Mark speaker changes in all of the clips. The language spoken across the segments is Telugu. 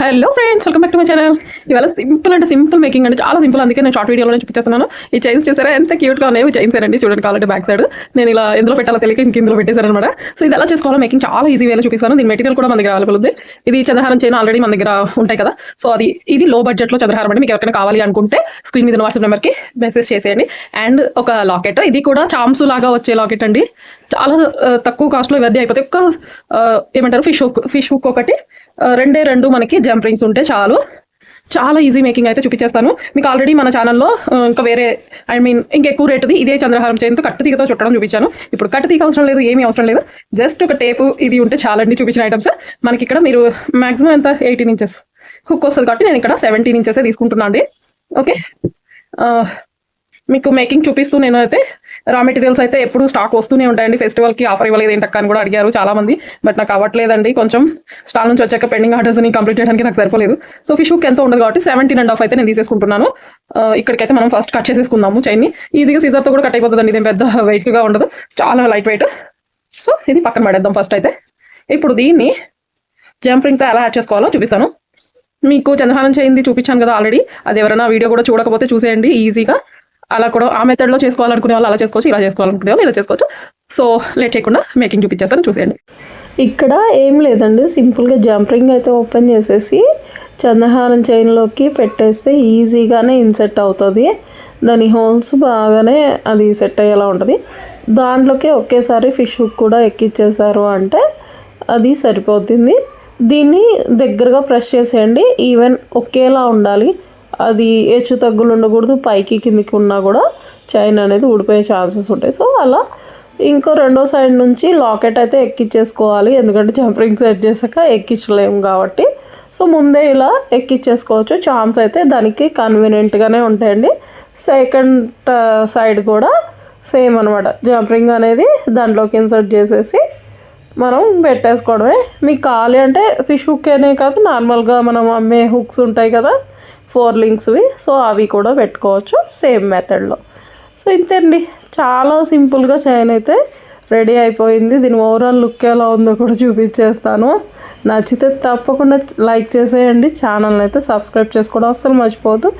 Speaker 1: Hello friends welcome back to my channel ఇవాళ సింపుల్ అంటే సింపుల్ మేకింగ్ అంటే చాలా సింపుల్ అందుకే నేను షార్ట్ వీడియోలో చూపించేస్తున్నాను ఈ చైన్స్ చూసారా? ఎంత క్యూట్గా ఉన్నాయి. చైన్స్ అండి చూడండి కావాలంటే బ్యాక్ సైడ్ నేను ఇలా ఎందులో పెట్టాలో తెలియక ఇంక ఇందులో పెట్టేశారనమాట సో ఇది ఎలా చేసుకోవాలో మేకింగ్ చాలా ఈజీ వేలో చూపిస్తాను. దీని మెటీరియల్ కూడా మన దగ్గర అవైలబుల్ ఉంది. ఇది చంద్రహారం చైన్ ఆల్రెడీ మన దగ్గర ఉంటాయి కదా. సో అది ఇది లో బడ్జెట్లో చంద్రహారం అండి. మీకు ఎవరికైనా కావాలి అనుకుంటే స్క్రీన్ మీద వాట్సాప్ నెంబర్కి మెసేజ్ చేసేయండి. అండ్ ఒక లాకెట్ ఇది కూడా చామ్స్ లాగా వచ్చే లాకెట్ అండి. చాలా తక్కువ కాస్ట్లో ఇవన్నీ అయిపోతాయి. ఒక ఏమంటారు ఫిష్ హుక్ ఫిష్ హుక్ ఒకటి రెండే రెండు మనకి జంప్ రింగ్స్ ఉంటే చాలు. చాలా ఈజీ మేకింగ్ అయితే చూపించేస్తాను. మీకు ఆల్రెడీ మన ఛానల్లో ఇంకా వేరే ఐ మీన్ ఇంకెక్కువ రేటుది ఇదే చంద్రహారం చేయంతో కట్టు తీగతో చుట్టడం చూపించాను. ఇప్పుడు కట్టు తీగ అవసరం లేదు ఏమీ అవసరం లేదు. జస్ట్ ఒక టేపు ఇది ఉంటే చాలండి చూపించిన ఐటమ్స్ మనకి ఇక్కడ మీరు మాక్సిమం ఎంత? ఎయిటీన్ ఇంచెస్ హుక్ వస్తుంది కాబట్టి నేను ఇక్కడ సెవెంటీన్ ఇంచెస్ తీసుకుంటున్నాను అండి ఓకే మీకు మేకింగ్ చూపిస్తూ నేను అయితే రా మెటీరియల్స్ అయితే ఎప్పుడు స్టాక్ వస్తూనే ఉంటాయండి. ఫెస్టివల్కి ఆఫర్ ఇవ్వలేదు ఏంటక్క అని కూడా అడిగారు చాలామంది. బట్ నాకు అవ్వట్లేదండి. కొంచెం స్టాల్ నుంచి వచ్చాక పెండింగ్ ఆర్డర్స్ని కంప్లీట్ చేయడానికి నాకు సరిపోలేదు. సో ఫిష్ హుక్ ఎంత ఉండదు కాబట్టి సెవెంటీన్ అండ్ హాఫ్ అయితే నేను తీసేసుకుంటున్నాను. ఇక్కడికైతే మనం ఫస్ట్ కట్ చేసేసుకుందాము చైన్ని ఈజీగా సీజర్తో కూడా కట్ అయిపోతుందండి. ఇదేం పెద్ద వెయిట్గా ఉండదు. చాలా లైట్ వెయిట్ సో ఇది పక్కన పడేద్దాం ఫస్ట్ అయితే. ఇప్పుడు దీన్ని జంపరింగ్తో ఎలా యాడ్ చేసుకోవాలో చూపిస్తాను. మీకు చంద్రహారం చేయింది చూపించాను కదా ఆల్రెడీ అది ఎవరైనా వీడియో కూడా చూడకపోతే చూసేయండి. ఈజీగా అలా కూడా ఆ మెథడ్లో చేసుకోవాలనుకునే వాళ్ళు అలా చేసుకోవచ్చు ఇలా చేసుకోవాలనుకునే వాళ్ళు ఇలా చేసుకోవచ్చు. సో లేట్ చేయకుండా మేకింగ్ చూపించేస్తాను చూసేయండి.
Speaker 2: ఇక్కడ ఏం లేదండి సింపుల్గా జంపరింగ్ అయితే ఓపెన్ చేసేసి చంద్రహారం చైన్లోకి పెట్టేస్తే ఈజీగానే ఇన్సెట్ అవుతుంది. దాని హోల్స్ బాగానే అది సెట్ అయ్యేలా ఉంటుంది. దాంట్లోకి ఒకేసారి ఫిష్ హుక్ కూడా ఎక్కిచ్చేసారు అంటే అది సరిపోతుంది. దీన్ని దగ్గరగా ప్రెస్ చేసేయండి ఈవెన్ ఒకేలా ఉండాలి. అది హెచ్చు తగ్గులు ఉండకూడదు పైకి కిందికి ఉన్నా కూడా చైన్ అనేది ఊడిపోయే ఛాన్సెస్ ఉంటాయి. సో అలా ఇంకో రెండో సైడ్ నుంచి లాకెట్ అయితే ఎక్కించేసుకోవాలి ఎందుకంటే జంపరింగ్ సెట్ చేశాక ఎక్కించలేము కాబట్టి. సో ముందే ఇలా ఎక్కించేసుకోవచ్చు చామ్స్ అయితే దానికి కన్వీనియంట్గానే ఉంటాయండి. సెకండ్ సైడ్ కూడా సేమ్ అనమాట జంపరింగ్ అనేది దాంట్లోకి ఇన్సర్ట్ చేసేసి మనం పెట్టేసుకోవడమే. మీకు కావాలి అంటే ఫిష్ హుక్ అనే కాదు నార్మల్గా మనం అమ్మే హుక్స్ ఉంటాయి కదా ఫోర్ లింక్స్వి. సో అవి కూడా పెట్టుకోవచ్చు సేమ్ మెథడ్లో. సో ఇంతేండి. చాలా సింపుల్గా చైన్ అయితే రెడీ అయిపోయింది. దీని ఓవరాల్ లుక్ ఎలా ఉందో కూడా చూపించేస్తాను. నచ్చితే తప్పకుండా లైక్ చేసేయండి. ఛానల్ని అయితే సబ్స్క్రైబ్ చేసుకోవడం అస్సలు మర్చిపోవద్దు.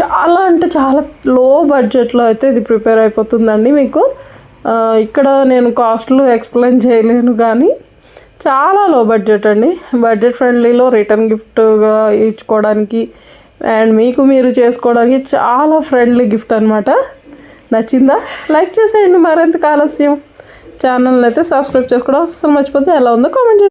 Speaker 2: చాలా అంటే చాలా లో బడ్జెట్లో అయితే ఇది ప్రిపేర్ అయిపోతుందండి మీకు. ఇక్కడ నేను కాస్ట్లు ఎక్స్ప్లెయిన్ చేయలేను కానీ చాలా లో బడ్జెట్ అండి. బడ్జెట్ ఫ్రెండ్లీలో రిటర్న్ గిఫ్ట్గా ఇచ్చుకోవడానికి అండ్ మీకు మీరు చేసుకోవడానికి చాలా ఫ్రెండ్లీ గిఫ్ట్ అనమాట నచ్చిందా? లైక్ చేసేయండి మరింత ఆలస్యం ఛానల్ని అయితే సబ్స్క్రైబ్ చేసుకోవడం అసలు మర్చిపోతే ఎలా ఉందో కామెంట్ చేయండి.